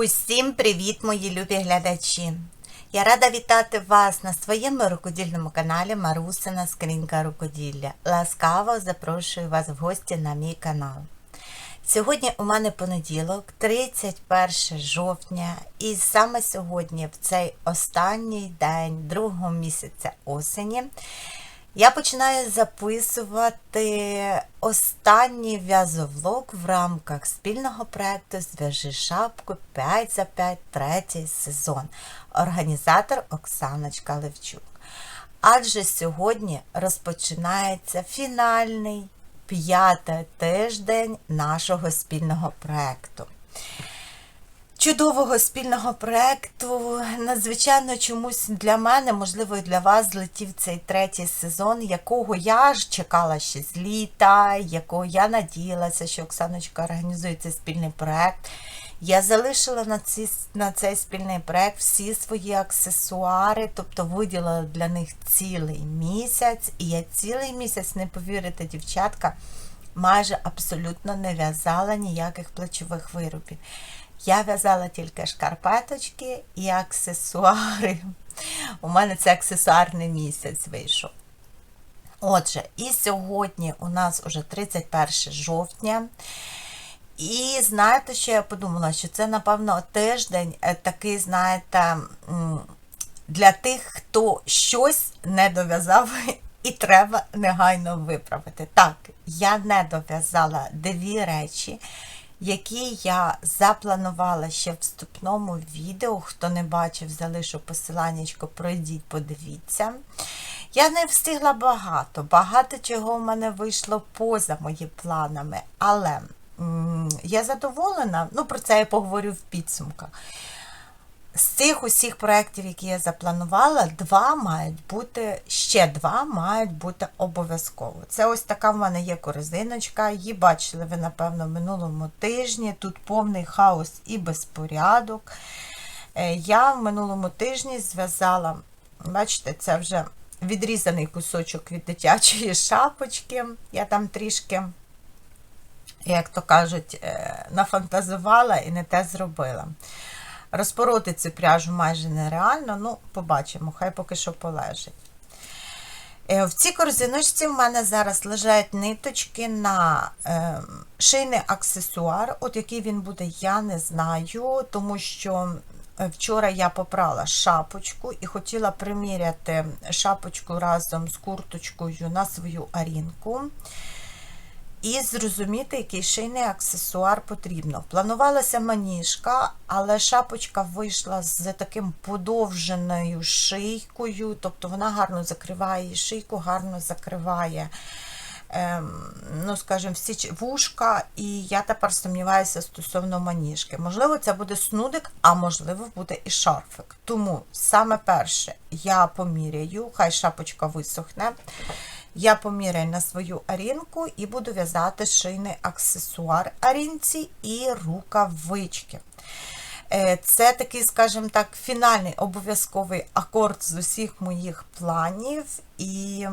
Усім привіт, мої любі глядачі! Я рада вітати вас на своєму рукодільному каналі Марусина Скринька Рукоділля. Ласкаво запрошую вас в гості на мій канал. Сьогодні у мене понеділок, 31 жовтня, і саме сьогодні, в цей останній день другого місяця осені, я починаю записувати останній в'язовлог в рамках спільного проекту Зв'яжи шапку 5 за 5 третій сезон. Організатор Оксаночка Левчук. Адже сьогодні розпочинається фінальний п'ятий тиждень нашого спільного проекту чудового спільного проєкту. Надзвичайно чомусь для мене, можливо, і для вас злетів цей третій сезон, якого я ж чекала ще з літа, якого я надіялася, що Оксаночка організує цей спільний проєкт. Я залишила на, ці, на цей спільний проєкт всі свої аксесуари, тобто виділила для них цілий місяць. І я цілий місяць, не повірите, дівчатка, майже абсолютно не в'язала ніяких плечових виробів. Я в'язала тільки шкарпеточки і аксесуари. У мене це аксесуарний місяць вийшов. Отже, і сьогодні у нас уже 31 жовтня. І знаєте, що я подумала, що це, напевно, тиждень е, такий, знаєте, для тих, хто щось не дов'язав і треба негайно виправити. Так, я не дов'язала дві речі які я запланувала ще в вступному відео. Хто не бачив, залишу посиланнячко, пройдіть, подивіться. Я не встигла багато, багато чого в мене вийшло поза моїми планами, але я задоволена, ну про це я поговорю в підсумках. З цих усіх проєктів, які я запланувала, два мають бути, ще два мають бути обов'язково. Це ось така в мене є корзиночка. Її бачили ви, напевно, в минулому тижні. Тут повний хаос і безпорядок. Е, я в минулому тижні зв'язала, бачите, це вже відрізаний кусочок від дитячої шапочки. Я там трішки, як то кажуть, е, нафантазувала і не те зробила. Розпороти цю пряжу майже нереально, ну, побачимо, хай поки що полежить. Е, в цій корзиночці в мене зараз лежать ниточки на е, шийний аксесуар. От який він буде, я не знаю, тому що е, вчора я попрала шапочку і хотіла приміряти шапочку разом з курточкою на свою арінку і зрозуміти, який шийний аксесуар потрібно. Планувалася маніжка, але шапочка вийшла з таким подовженою шийкою, тобто вона гарно закриває шийку, гарно закриває. Ем, ну, скажімо, всі вушка, і я тепер сумніваюся стосовно маніжки. Можливо, це буде снудик, а можливо, буде і шарфик. Тому саме перше я поміряю, хай шапочка висохне. Я поміряю на свою арінку і буду в'язати шийний аксесуар арінці і рукавички. Е, це такий, скажімо так, фінальний обов'язковий акорд з усіх моїх планів, і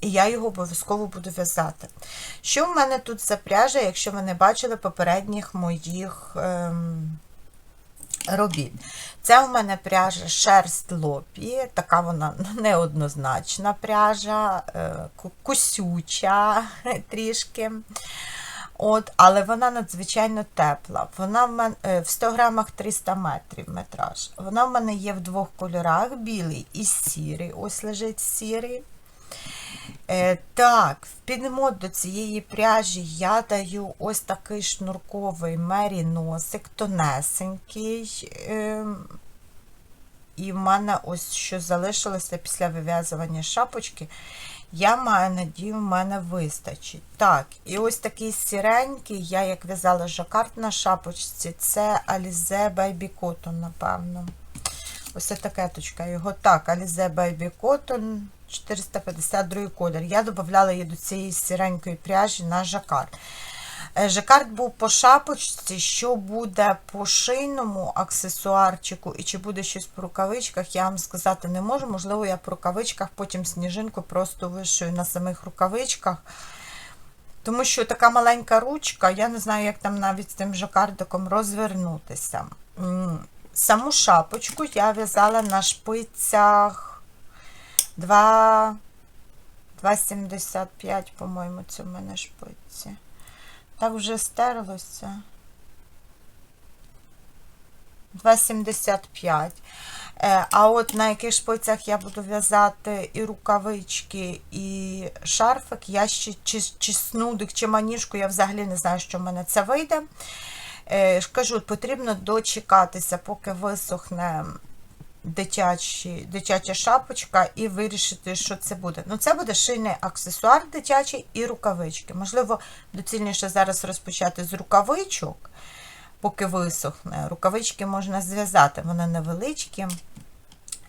і я його обов'язково буду в'язати. Що в мене тут за пряжа, якщо ви не бачили попередніх моїх ем, робіт? Це в мене пряжа шерсть лопі, така вона неоднозначна пряжа, е, кусюча трішки. От, Але вона надзвичайно тепла. Вона в мене в 100 грамах 300 метрів метраж. Вона в мене є в двох кольорах: білий і сірий. Ось лежить сірий. Е, Так, в підмот до цієї пряжі я даю ось такий шнурковий меріносик, тонесенький. Е, і в мене ось що залишилося після вив'язування шапочки. Я маю надію, в мене вистачить. Так, і ось такий сіренький, я як в'язала жакард на шапочці, це Alize Baby Cotton, напевно. Ось ця такеточка його. Так, Alize Baby Cotton 452 колір. Я додавала її до цієї сіренької пряжі на жакард. Е, Жакард був по шапочці, що буде по шийному аксесуарчику, і чи буде щось по рукавичках, я вам сказати не можу. Можливо, я по рукавичках потім сніжинку просто вишию на самих рукавичках. Тому що така маленька ручка, я не знаю, як там навіть з тим жакардиком розвернутися. Саму шапочку я в'язала на шпицях 2, 2,75, по-моєму, це в мене шпиці. Так вже стерлося. 2,75. Е, А от на яких шпицях я буду в'язати і рукавички, і шарфик, я ще чи, чи снудик, чи маніжку, я взагалі не знаю, що в мене це вийде. Е, Кажу, потрібно дочекатися, поки висохне дитячі, дитяча шапочка і вирішити, що це буде. Ну, це буде шийний аксесуар дитячий і рукавички. Можливо, доцільніше зараз розпочати з рукавичок, поки висохне. Рукавички можна зв'язати, вони невеличкі.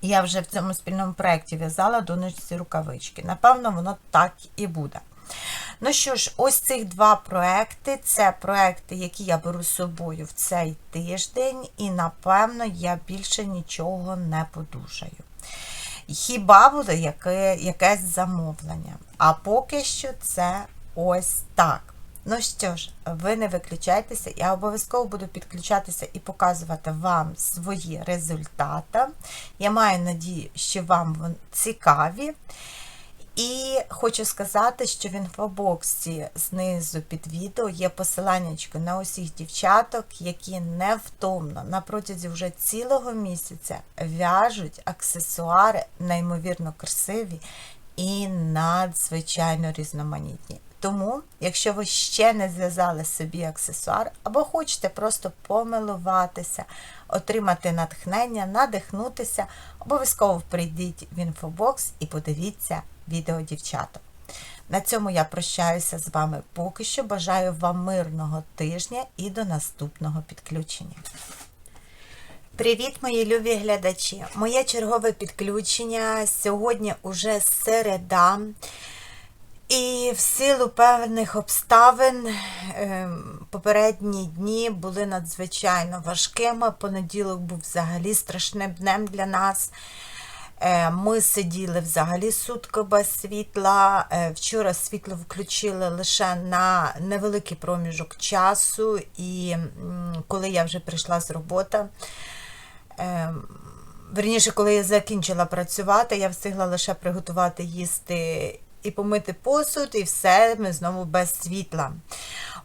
Я вже в цьому спільному проєкті в'язала донечці рукавички. Напевно, воно так і буде. Ну що ж, ось цих два проекти. Це проекти, які я беру з собою в цей тиждень, і напевно я більше нічого не подужаю. Хіба буде яке, якесь замовлення? А поки що це ось так. Ну що ж, ви не виключайтеся, я обов'язково буду підключатися і показувати вам свої результати. Я маю надію, що вам цікаві. І хочу сказати, що в інфобоксі знизу під відео є посилання на усіх дівчаток, які невтомно на протязі вже цілого місяця в'яжуть аксесуари неймовірно красиві і надзвичайно різноманітні. Тому, якщо ви ще не зв'язали собі аксесуар, або хочете просто помилуватися, отримати натхнення, надихнутися, обов'язково прийдіть в інфобокс і подивіться відео дівчаток. На цьому я прощаюся з вами поки що. Бажаю вам мирного тижня і до наступного підключення. Привіт, мої любі глядачі! Моє чергове підключення сьогодні уже середа. І в силу певних обставин ем, попередні дні були надзвичайно важкими. Понеділок був взагалі страшним днем для нас. Е, Ми сиділи взагалі сутки без світла. Е, Вчора світло включили лише на невеликий проміжок часу, і коли я вже прийшла з роботи, ем, Верніше, коли я закінчила працювати, я встигла лише приготувати їсти і помити посуд, і все, ми знову без світла.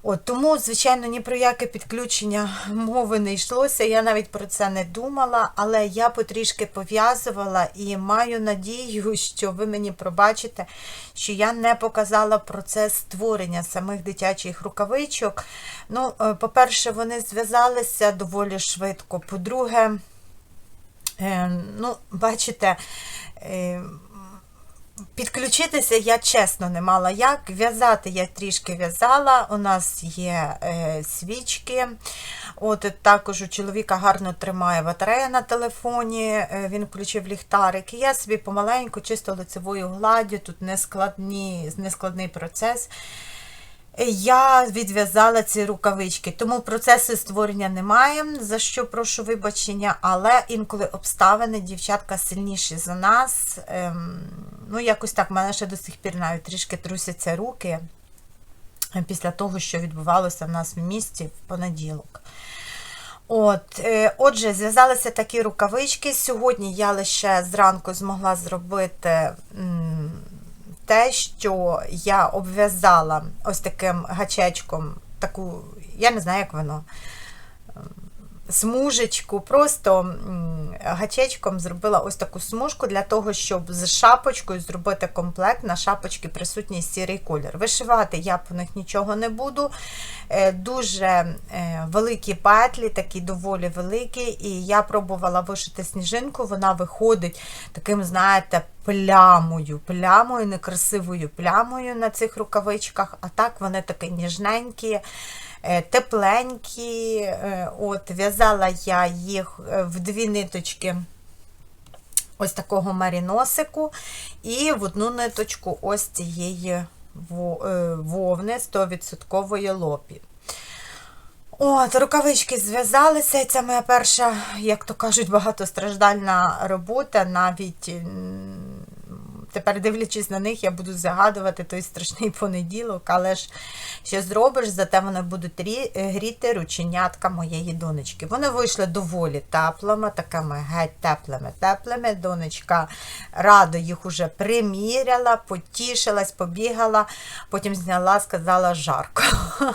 От, Тому, звичайно, ні про яке підключення мови не йшлося. Я навіть про це не думала, але я потрішки пов'язувала і маю надію, що ви мені пробачите, що я не показала процес створення самих дитячих рукавичок. Ну, е, По-перше, вони зв'язалися доволі швидко. По-друге, Е, ну, бачите, е, підключитися я чесно не мала як. В'язати я трішки в'язала. У нас є е, свічки. От Також у чоловіка гарно тримає батарея на телефоні, е, він включив ліхтарик. І я собі помаленьку, чисто лицевою гладдю, тут нескладні, нескладний процес. Я відв'язала ці рукавички, тому процесу створення немає, за що прошу вибачення, але інколи обставини дівчатка сильніші за нас. Ем, ну, якось так, в мене ще до сих пір навіть трішки трусяться руки після того, що відбувалося в нас в місті в понеділок. От, е, Отже, зв'язалися такі рукавички. Сьогодні я лише зранку змогла зробити. Те, що я обв'язала ось таким гачечком, таку, я не знаю, як воно, смужечку, просто гачечком зробила ось таку смужку для того, щоб з шапочкою зробити комплект на шапочки присутній сірий колір. Вишивати я по них нічого не буду. е, дуже е, великі петлі, такі доволі великі. І я пробувала вишити сніжинку, вона виходить таким, знаєте, плямою, плямою, некрасивою плямою на цих рукавичках, а так вони такі ніжненькі. Е, Тепленькі, Е, от в'язала я їх е, в дві ниточки ось такого маріносику, і в одну ниточку ось цієї вовни 100% лопі. От, рукавички зв'язалися, це моя перша, як то кажуть, багатостраждальна робота. Навіть тепер, дивлячись на них, я буду загадувати той страшний понеділок, але ж що зробиш, зате вони будуть рі- гріти рученятка моєї донечки. Вони вийшли доволі теплими, такими геть теплими, теплими. Донечка радо їх уже приміряла, потішилась, побігала, потім зняла, сказала жарко.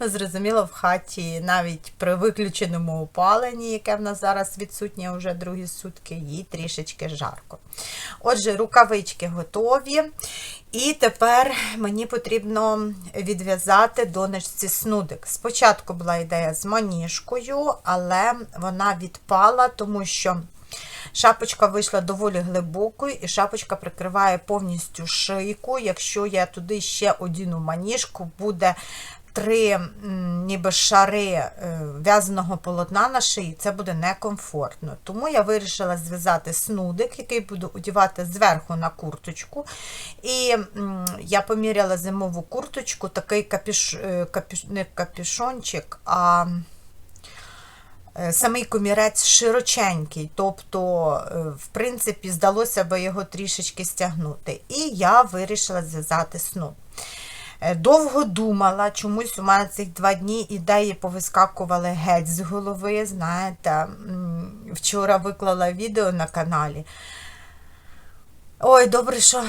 Ну, зрозуміло, в хаті навіть при виключеному опаленні, яке в нас зараз відсутнє вже другі сутки, їй трішечки жарко. Отже, рукавички готові. І тепер мені потрібно відв'язати донечці снудик. Спочатку була ідея з маніжкою, але вона відпала, тому що Шапочка вийшла доволі глибокою, і шапочка прикриває повністю шийку. Якщо я туди ще одіну маніжку, буде три ніби шари е, в'язаного полотна на шиї, це буде некомфортно. Тому я вирішила зв'язати снудик, який буду одягати зверху на курточку. І я поміряла зимову курточку, такий капюш, е, капюш, не капюшончик, а Е, Самий комірець широченький, тобто, в принципі, здалося би його трішечки стягнути. І я вирішила зв'язати сну. Е, Довго думала, чомусь у мене цих два дні ідеї повискакували геть з голови. Знаєте, вчора виклала відео на каналі. Ой, добре, що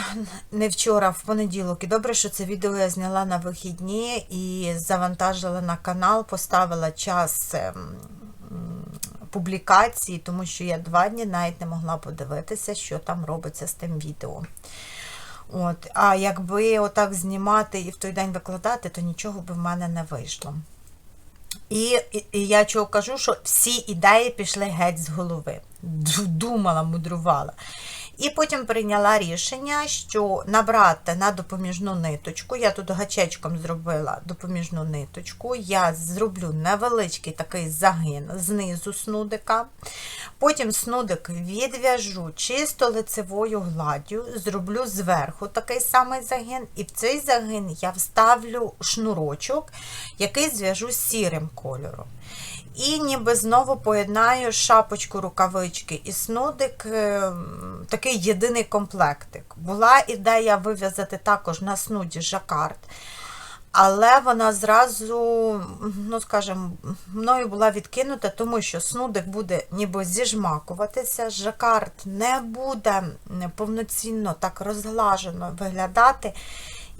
не вчора, в понеділок. І добре, що це відео я зняла на вихідні і завантажила на канал, поставила час ем, публікації, тому що я два дні навіть не могла подивитися, що там робиться з тим відео. От, а якби отак знімати і в той день викладати, то нічого би в мене не вийшло. І, і, і я чого кажу, що всі ідеї пішли геть з голови. Думала, мудрувала. І потім прийняла рішення, що набрати на допоміжну ниточку. Я тут гачечком зробила допоміжну ниточку. Я зроблю невеличкий такий загин знизу снудика. Потім снудик відв'яжу чисто лицевою гладдю, зроблю зверху такий самий загин, і в цей загин я вставлю шнурочок, який зв'яжу сірим кольором. І ніби знову поєднаю шапочку рукавички і снудик, е, такий єдиний комплектик. Була ідея вив'язати також на снуді жакард, але вона зразу, ну скажімо, мною була відкинута, тому що снудик буде ніби зіжмакуватися, жакард не буде повноцінно так розглажено виглядати.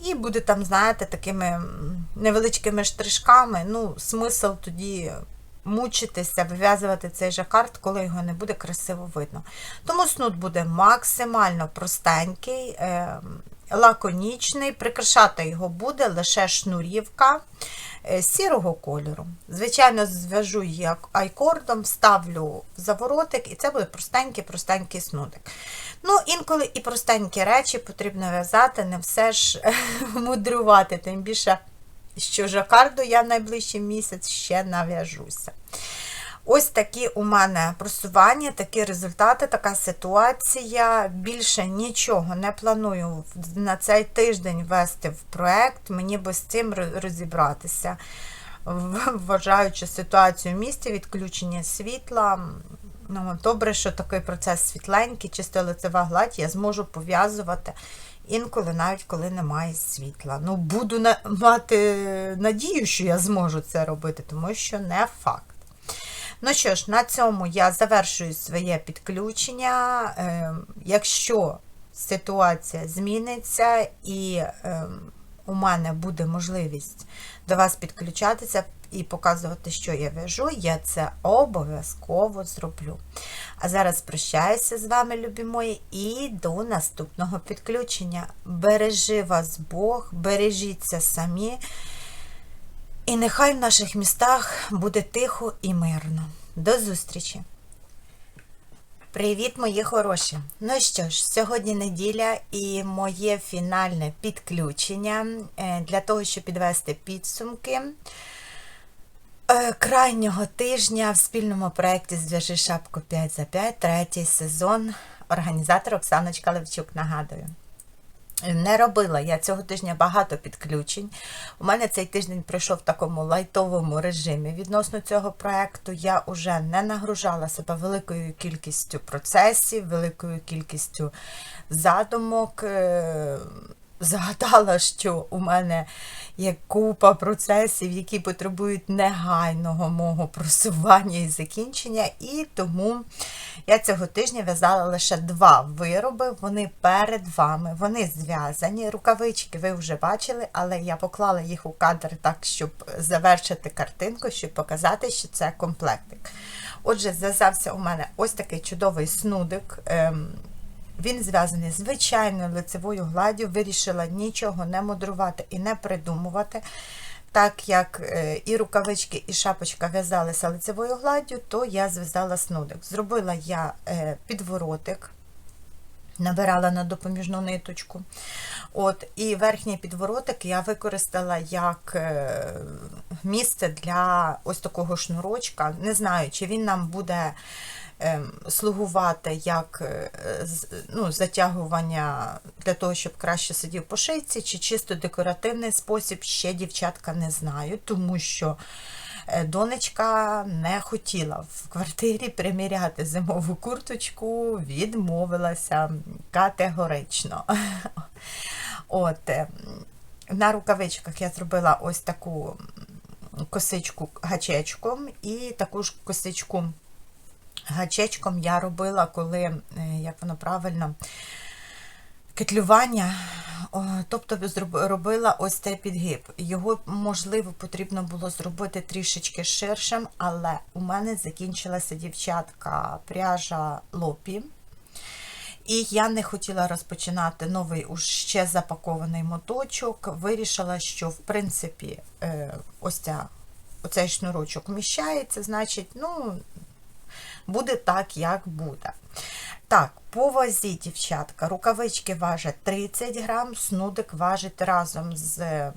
І буде там, знаєте, такими невеличкими штришками. Ну, смисл тоді мучитися, вив'язувати цей жакард, коли його не буде красиво видно. Тому снуд буде максимально простенький, е, лаконічний. Прикрашати його буде лише шнурівка е, сірого кольору. Звичайно, зв'яжу її айкордом, вставлю в заворотик, і це буде простенький-простенький снудик. Ну, інколи і простенькі речі потрібно в'язати, не все ж мудрувати, тим більше, що жакарду я найближчий місяць ще нав'яжуся. Ось такі у мене просування, такі результати, така ситуація. Більше нічого не планую на цей тиждень вести в проект. Мені би з цим розібратися, вважаючи ситуацію в місті, відключення світла. Ну, добре, що такий процес світленький, чисто лицева гладь, я зможу пов'язувати інколи, навіть коли немає світла. Ну, буду на- мати надію, що я зможу це робити, тому що не факт. Ну що ж, на цьому я завершую своє підключення. Е, Якщо ситуація зміниться і е, у мене буде можливість до вас підключатися і показувати, що я в'яжу, я це обов'язково зроблю. А зараз прощаюся з вами, любі мої, і до наступного підключення. Бережи вас Бог, бережіться самі. І нехай в наших містах буде тихо і мирно. До зустрічі! Привіт, мої хороші! Ну що ж, сьогодні неділя і моє фінальне підключення е, для того, щоб підвести підсумки крайнього тижня в спільному проєкті Зв'яжи шапку 5 за 5, третій сезон. Організатор Оксаночка Левчук, нагадую. Не робила я цього тижня багато підключень. У мене цей тиждень пройшов в такому лайтовому режимі. Відносно цього проекту я вже не нагружала себе великою кількістю процесів, великою кількістю задумок. Згадала, що у мене є купа процесів, які потребують негайного мого просування і закінчення, і тому я цього тижня в'язала лише два вироби. Вони перед вами, вони зв'язані. Рукавички ви вже бачили, але я поклала їх у кадр так, щоб завершити картинку, щоб показати, що це комплектик. Отже, зв'язався у мене ось такий чудовий снудик. Він зв'язаний звичайною лицевою гладдю, вирішила нічого не мудрувати і не придумувати. Так як е, і рукавички, і шапочка в'язалися лицевою гладдю, то я зв'язала снудик. Зробила я е, підворотик, набирала на допоміжну ниточку. От, І верхній підворотик я використала як е, місце для ось такого шнурочка. Не знаю, чи він нам буде слугувати як е, ну, затягування для того, щоб краще сидів по шийці, чи чисто декоративний спосіб, ще дівчатка не знаю, тому що е, донечка не хотіла в квартирі приміряти зимову курточку, відмовилася категорично. От, е, на рукавичках я зробила ось таку косичку гачечком і таку ж косичку гачечком я робила, коли, е, як воно правильно, кетлювання, тобто робила ось цей підгиб. Його, можливо, потрібно було зробити трішечки ширшим, але у мене закінчилася дівчатка пряжа лопі. І я не хотіла розпочинати новий уж ще запакований моточок. Вирішила, що в принципі е, ось ця, оцей шнурочок вміщається, значить, ну, буде так, як буде. Так, по вазі, дівчатка, рукавички важать 30 грам, снудик важить разом з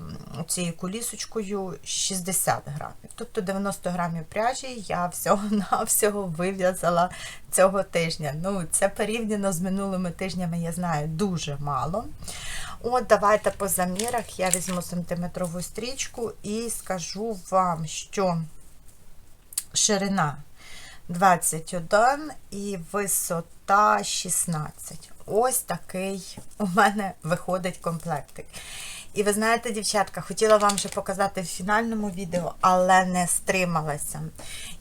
цією колісочкою 60 грамів. Тобто 90 грамів пряжі я всього-навсього вив'язала цього тижня. Ну, це порівняно з минулими тижнями, я знаю, дуже мало. От, давайте по замірах я візьму сантиметрову стрічку і скажу вам, що ширина 21 і висота 16. Ось такий у мене виходить комплектик. І ви знаєте, дівчатка, хотіла вам вже показати в фінальному відео, але не стрималася.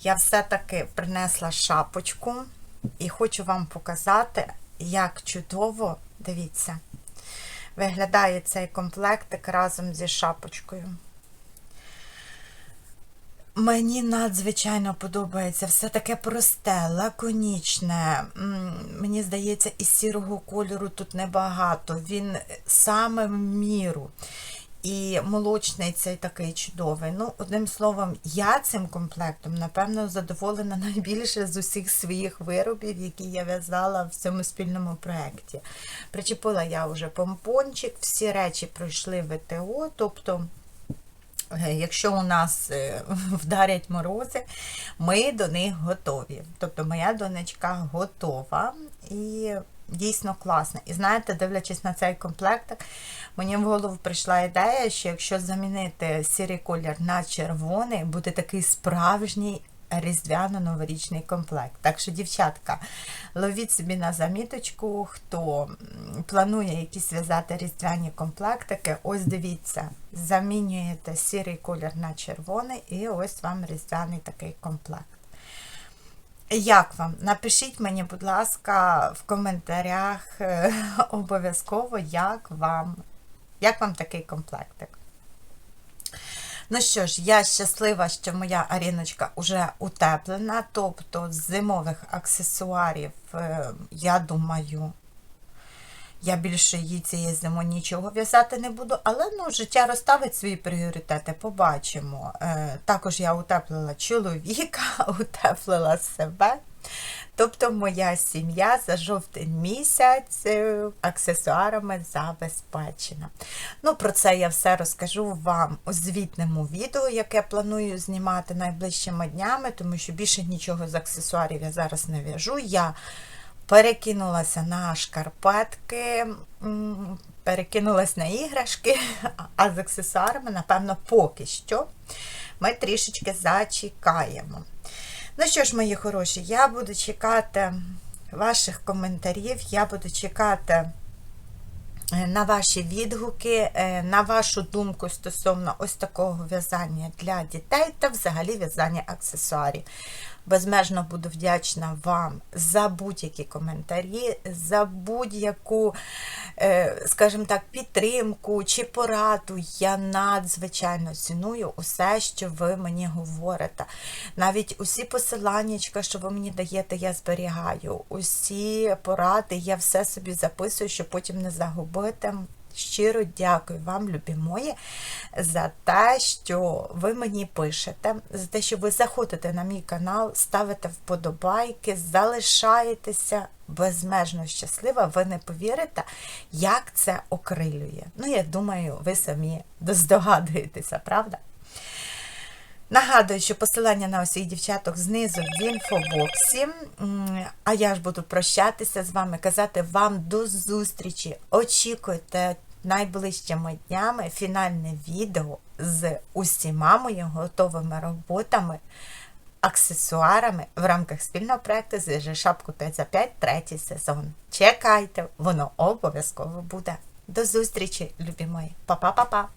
Я все-таки принесла шапочку і хочу вам показати, як чудово, дивіться, виглядає цей комплектик разом зі шапочкою. Мені надзвичайно подобається все таке просте, лаконічне. Мені здається, із сірого кольору тут небагато. Він саме в міру. І молочний цей такий чудовий. Ну, одним словом, я цим комплектом, напевно, задоволена найбільше з усіх своїх виробів, які я в'язала в цьому спільному проєкті. Причепила я вже помпончик, всі речі пройшли ВТО, тобто. Е, Якщо у нас е, вдарять морози, ми до них готові. Тобто моя донечка готова і дійсно класна. І знаєте, дивлячись на цей комплект, мені в голову прийшла ідея, що якщо замінити сірий колір на червоний, буде такий справжній різдвяно-новорічний комплект. Так що, дівчатка, ловіть собі на заміточку, хто планує якісь в'язати різдвяні комплектики, ось дивіться, замінюєте сірий колір на червоний, і ось вам різдвяний такий комплект. Як вам? Напишіть мені, будь ласка, в коментарях е, обов'язково, як вам, як вам такий комплектик. Ну що ж, я щаслива, що моя аріночка вже утеплена, тобто з зимових аксесуарів, е, я думаю, Я більше їй цієї зимою нічого в'язати не буду, але ну, життя розставить свої пріоритети, побачимо. Е, також я утеплила чоловіка, утеплила себе. Тобто моя сім'я за жовтень місяць е, аксесуарами забезпечена. Ну, про це я все розкажу вам у звітному відео, яке планую знімати найближчими днями, тому що більше нічого з аксесуарів я зараз не в'яжу. Я перекинулася на шкарпетки, м, перекинулась на іграшки, а з аксесуарами, напевно, поки що ми трішечки зачекаємо. Ну що ж, мої хороші, я буду чекати ваших коментарів, я буду чекати е, на ваші відгуки, е, на вашу думку стосовно ось такого в'язання для дітей та взагалі в'язання аксесуарів. Безмежно буду вдячна вам за будь-які коментарі, за будь-яку, е, скажімо так, підтримку чи пораду. Я надзвичайно ціную усе, що ви мені говорите. Навіть усі посилання, що ви мені даєте, я зберігаю. Усі поради, я все собі записую, щоб потім не загубити. Щиро дякую вам, любі мої, за те, що ви мені пишете, за те, що ви заходите на мій канал, ставите вподобайки, залишаєтеся безмежно щаслива. Ви не повірите, як це окрилює. Ну, я думаю, ви самі здогадуєтеся, правда? Нагадую, що посилання на усіх дівчаток знизу в інфобоксі. А я ж буду прощатися з вами, казати вам до зустрічі. Очікуйте найближчими днями фінальне відео з усіма моїми готовими роботами, аксесуарами в рамках спільного проекту «Зв'яжи шапку 5 за 5 третій сезон. Чекайте, воно обов'язково буде. До зустрічі, любі мої. Па-па-па-па!